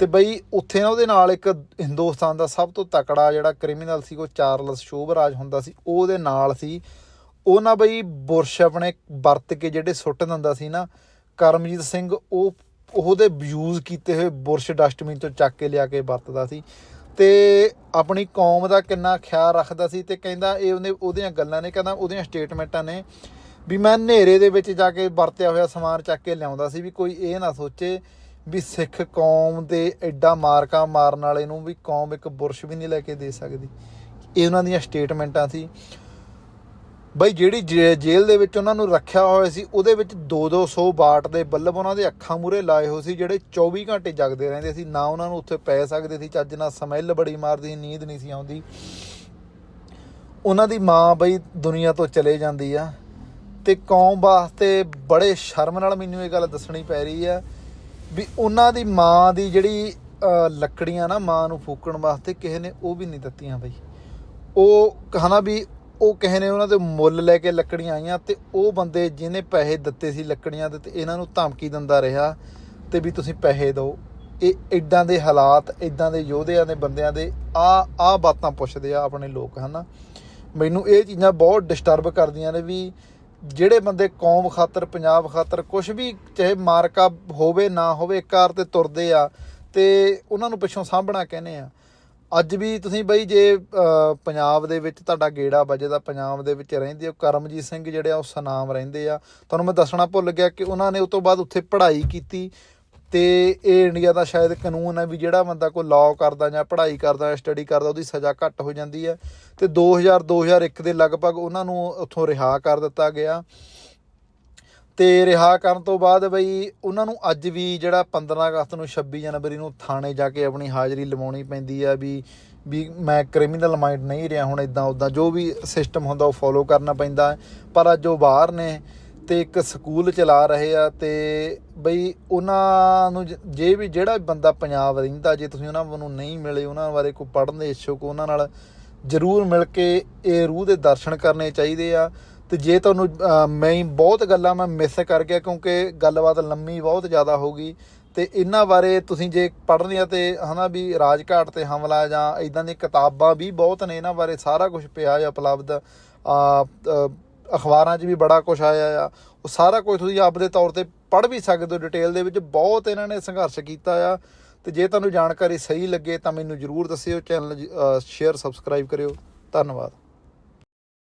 ਤੇ ਬਈ ਉੱਥੇ ਨਾ ਉਹਦੇ ਨਾਲ ਇੱਕ ਹਿੰਦੁਸਤਾਨ ਦਾ ਸਭ ਤੋਂ ਤਕੜਾ ਜਿਹੜਾ ਕ੍ਰਿਮੀਨਲ ਸੀ, ਉਹ ਚਾਰਲਸ ਸ਼ੋਭਰਾਜ ਹੁੰਦਾ ਸੀ, ਉਹਦੇ ਨਾਲ ਸੀ। ਉਹ ਨਾ ਬਈ ਬੁਰਸ਼ ਆਪਣੇ ਵਰਤ ਕੇ ਜਿਹੜੇ ਸੁੱਟ ਦਿੰਦਾ ਸੀ ਨਾ, ਕਰਮਜੀਤ ਸਿੰਘ, ਉਹ ਉਹਦੇ ਯੂਜ਼ ਕੀਤੇ ਹੋਏ ਬੁਰਸ਼ ਡਸਟਬਿਨ ਤੋਂ ਚੱਕ ਕੇ ਲਿਆ ਕੇ ਵਰਤਦਾ ਸੀ। ਤੇ ਆਪਣੀ ਕੌਮ ਦਾ ਕਿੰਨਾ ਖਿਆਲ ਰੱਖਦਾ ਸੀ ਤੇ ਕਹਿੰਦਾ ਇਹ ਉਹਨੇ ਉਹਦੀਆਂ ਗੱਲਾਂ ਨੇ, ਕਹਿੰਦਾ ਉਹਦੀਆਂ ਸਟੇਟਮੈਂਟਾਂ ਨੇ ਵੀ ਮੈਂ ਹਨੇਰੇ ਦੇ ਵਿੱਚ ਜਾ ਕੇ ਵਰਤਿਆ ਹੋਇਆ ਸਮਾਨ ਚੱਕ ਕੇ ਲਿਆਉਂਦਾ ਸੀ ਵੀ ਕੋਈ ਇਹ ਨਾ ਸੋਚੇ ਵੀ ਸਿੱਖ ਕੌਮ ਦੇ ਐਡਾ ਮਾਰਕਾ ਮਾਰਨ ਵਾਲੇ ਨੂੰ ਵੀ ਕੌਮ ਇੱਕ ਬੁਰਸ਼ ਵੀ ਨਹੀਂ ਲੈ ਕੇ ਦੇ ਸਕਦੀ। ਇਹ ਉਹਨਾਂ ਦੀਆਂ ਸਟੇਟਮੈਂਟਾਂ ਸੀ। ਬਈ ਜਿਹੜੀ ਜੇ- ਜੇਲ੍ਹ ਦੇ ਵਿੱਚ ਉਹਨਾਂ ਨੂੰ ਰੱਖਿਆ ਹੋਇਆ ਸੀ ਉਹਦੇ ਵਿੱਚ 2-200 ਵਾਟ ਦੇ ਬੱਲਬ ਉਹਨਾਂ ਦੇ ਅੱਖਾਂ ਮੂਰੇ ਲਾਏ ਹੋਏ ਸੀ ਜਿਹੜੇ 24 ਘੰਟੇ ਜਗਦੇ ਰਹਿੰਦੇ ਸੀ। ਨਾ ਉਹਨਾਂ ਨੂੰ ਉੱਥੇ ਪੈ ਸਕਦੇ ਸੀ ਚੱਜ ਨਾਲ ਸਮੈਲ ਬੜੀ ਮਾਰਦੀ ਸੀ, ਨੀਂਦ ਨਹੀਂ ਸੀ ਆਉਂਦੀ। ਉਹਨਾਂ ਦੀ ਮਾਂ ਬਈ ਦੁਨੀਆ ਤੋਂ ਚਲੇ ਜਾਂਦੀ ਆ। ਤੇ ਕੌਮ ਵਾਸਤੇ ਬੜੇ ਸ਼ਰਮ ਨਾਲ ਮੈਨੂੰ ਇਹ ਗੱਲ ਦੱਸਣੀ ਪੈ ਰਹੀ ਆ ਵੀ ਉਹਨਾਂ ਦੀ ਮਾਂ ਦੀ ਜਿਹੜੀ ਲੱਕੜੀਆਂ ਨਾ ਮਾਂ ਨੂੰ ਫੂਕਣ ਵਾਸਤੇ ਕਿਸੇ ਨੇ ਉਹ ਵੀ ਨਹੀਂ ਦਿੱਤੀਆਂ ਬਈ। ਉਹ ਕਹਣਾ ਵੀ ਉਹ ਕਿਸੇ ਨੇ ਉਹਨਾਂ ਦੇ ਮੁੱਲ ਲੈ ਕੇ ਲੱਕੜੀਆਂ ਆਈਆਂ ਤੇ ਉਹ ਬੰਦੇ ਜਿਹਨੇ ਪੈਸੇ ਦਿੱਤੇ ਸੀ ਲੱਕੜੀਆਂ ਦੇ ਤੇ ਇਹਨਾਂ ਨੂੰ ਧਮਕੀ ਦਿੰਦਾ ਰਿਹਾ ਤੇ ਵੀ ਤੁਸੀਂ ਪੈਸੇ ਦਿਓ। ਇਹ ਇਦਾਂ ਦੇ ਹਾਲਾਤ ਇਦਾਂ ਦੇ ਯੋਧਿਆਂ ਦੇ ਬੰਦਿਆਂ ਦੇ ਆ ਆ ਬਾਤਾਂ ਪੁੱਛਦੇ ਆ ਆਪਣੇ ਲੋਕ, ਹਨਾ? ਮੈਨੂੰ ਇਹ ਚੀਜ਼ਾਂ ਬਹੁਤ ਡਿਸਟਰਬ ਕਰਦੀਆਂ ਨੇ ਵੀ ਜਿਹੜੇ ਬੰਦੇ ਕੌਮ ਖਾਤਰ, ਪੰਜਾਬ ਖਾਤਰ ਕੁਝ ਵੀ ਚਾਹੇ ਮਾਰਕਾ ਹੋਵੇ, ਨਾ ਹੋਵੇ, ਕਾਰ ਤੇ ਤੁਰਦੇ ਆ ਤੇ ਉਹਨਾਂ ਨੂੰ ਪਿੱਛੋਂ ਸਾਂਭਣਾ ਕਹਿੰਦੇ ਆ? ਅੱਜ ਵੀ ਤੁਸੀਂ ਬਈ ਜੇ ਪੰਜਾਬ ਦੇ ਵਿੱਚ ਤੁਹਾਡਾ ਗੇੜਾ ਵੱਜਦਾ, ਪੰਜਾਬ ਦੇ ਵਿੱਚ ਰਹਿੰਦੇ ਹੋ, ਕਰਮਜੀਤ ਸਿੰਘ ਜਿਹੜੇ ਆ, ਉਹ ਸਨਾਮ ਰਹਿੰਦੇ ਆ। ਤੁਹਾਨੂੰ ਮੈਂ ਦੱਸਣਾ ਭੁੱਲ ਗਿਆ ਕਿ ਉਹਨਾਂ ਨੇ ਉਸ ਤੋਂ ਬਾਅਦ ਉੱਥੇ ਪੜ੍ਹਾਈ ਕੀਤੀ ਤੇ ਇਹ ਇੰਡੀਆ ਦਾ ਸ਼ਾਇਦ ਕਾਨੂੰਨ ਹੈ ਵੀ ਜਿਹੜਾ ਬੰਦਾ ਕੋਈ ਲਾਅ ਕਰਦਾ ਜਾਂ ਪੜ੍ਹਾਈ ਕਰਦਾ ਜਾਂ ਸਟੱਡੀ ਕਰਦਾ, ਉਹਦੀ ਸਜ਼ਾ ਘੱਟ ਹੋ ਜਾਂਦੀ ਹੈ। ਤੇ 2000 2001 ਦੇ ਲਗਭਗ ਉਹਨਾਂ ਨੂੰ ਉੱਥੋਂ ਰਿਹਾ ਕਰ ਦਿੱਤਾ ਗਿਆ। ਤੇ ਰਿਹਾ ਕਰਨ ਤੋਂ ਬਾਅਦ ਬਈ ਉਹਨਾਂ ਨੂੰ ਅੱਜ ਵੀ ਜਿਹੜਾ 15 ਅਗਸਤ ਨੂੰ 26 ਜਨਵਰੀ ਨੂੰ ਥਾਣੇ ਜਾ ਕੇ ਆਪਣੀ ਹਾਜ਼ਰੀ ਲਵਾਉਣੀ ਪੈਂਦੀ ਆ ਵੀ ਵੀ ਮੈਂ ਕ੍ਰਿਮੀਨਲ ਮਾਈਂਡ ਨਹੀਂ ਰਿਹਾ ਹੁਣ ਇਦਾਂ ਉਦਾਂ ਜੋ ਵੀ ਸਿਸਟਮ ਹੁੰਦਾ ਉਹ ਫੋਲੋ ਕਰਨਾ ਪੈਂਦਾ ਪਰ ਅੱਜ ਉਹ ਬਾਹਰ ਨੇ ਤੇ ਇੱਕ ਸਕੂਲ ਚਲਾ ਰਹੇ ਆ ਤੇ ਬਈ ਉਹਨਾਂ ਨੂੰ ਜ- ਜੇ ਵੀ ਜਿਹੜਾ ਵੀ ਬੰਦਾ ਪੰਜਾਬ ਰਹਿੰਦਾ, ਜੇ ਤੁਸੀਂ ਉਹਨਾਂ ਨੂੰ ਨਹੀਂ ਮਿਲੇ, ਉਹਨਾਂ ਬਾਰੇ ਕੋਈ ਪੜ੍ਹਨ ਦੇ ਇੱਛੁਕ, ਉਹਨਾਂ ਨਾਲ ਜ਼ਰੂਰ ਮਿਲ ਕੇ ਇਹ ਰੂਹ ਦੇ ਦਰਸ਼ਨ ਕਰਨੇ ਚਾਹੀਦੇ ਆ। ਤੇ ਜੇ ਤੁਹਾਨੂੰ ਮੈਂ ਬਹੁਤ ਗੱਲਾਂ ਮੈਂ ਮਿਸ ਕਰ ਗਿਆ ਕਿਉਂਕਿ ਗੱਲਬਾਤ ਲੰਮੀ ਬਹੁਤ ਜ਼ਿਆਦਾ ਹੋ ਗਈ ਤੇ ਇਹਨਾਂ ਬਾਰੇ ਤੁਸੀਂ ਜੇ ਪੜ੍ਹਨੀਆਂ ਤੇ ਹਨਾ ਵੀ ਰਾਜਘਾਟ ਤੇ ਹਮਲਾ ਜਾਂ ਇਦਾਂ ਦੀਆਂ ਕਿਤਾਬਾਂ ਵੀ ਬਹੁਤ ਨੇ ਇਹਨਾਂ ਬਾਰੇ, ਸਾਰਾ ਕੁਝ ਪਿਆ ਹੈ ਉਪਲਬਧ। ਆ ਅਖਬਾਰਾਂ 'ਚ ਵੀ ਬੜਾ ਕੁਝ ਆਇਆ ਆ। ਉਹ ਸਾਰਾ ਕੁਝ ਤੁਸੀਂ ਆਪਦੇ ਤੌਰ ਤੇ ਪੜ੍ਹ ਵੀ ਸਕਦੇ ਹੋ ਡਿਟੇਲ ਦੇ ਵਿੱਚ ਬਹੁਤ ਇਹਨਾਂ ਨੇ ਸੰਘਰਸ਼ ਕੀਤਾ ਆ। ਤੇ ਜੇ ਤੁਹਾਨੂੰ ਜਾਣਕਾਰੀ ਸਹੀ ਲੱਗੇ ਤਾਂ ਮੈਨੂੰ ਜਰੂਰ ਦੱਸਿਓ ਚੈਨਲ ਸ਼ੇਅਰ ਸਬਸਕ੍ਰਾਈਬ ਕਰਿਓ। ਧੰਨਵਾਦ।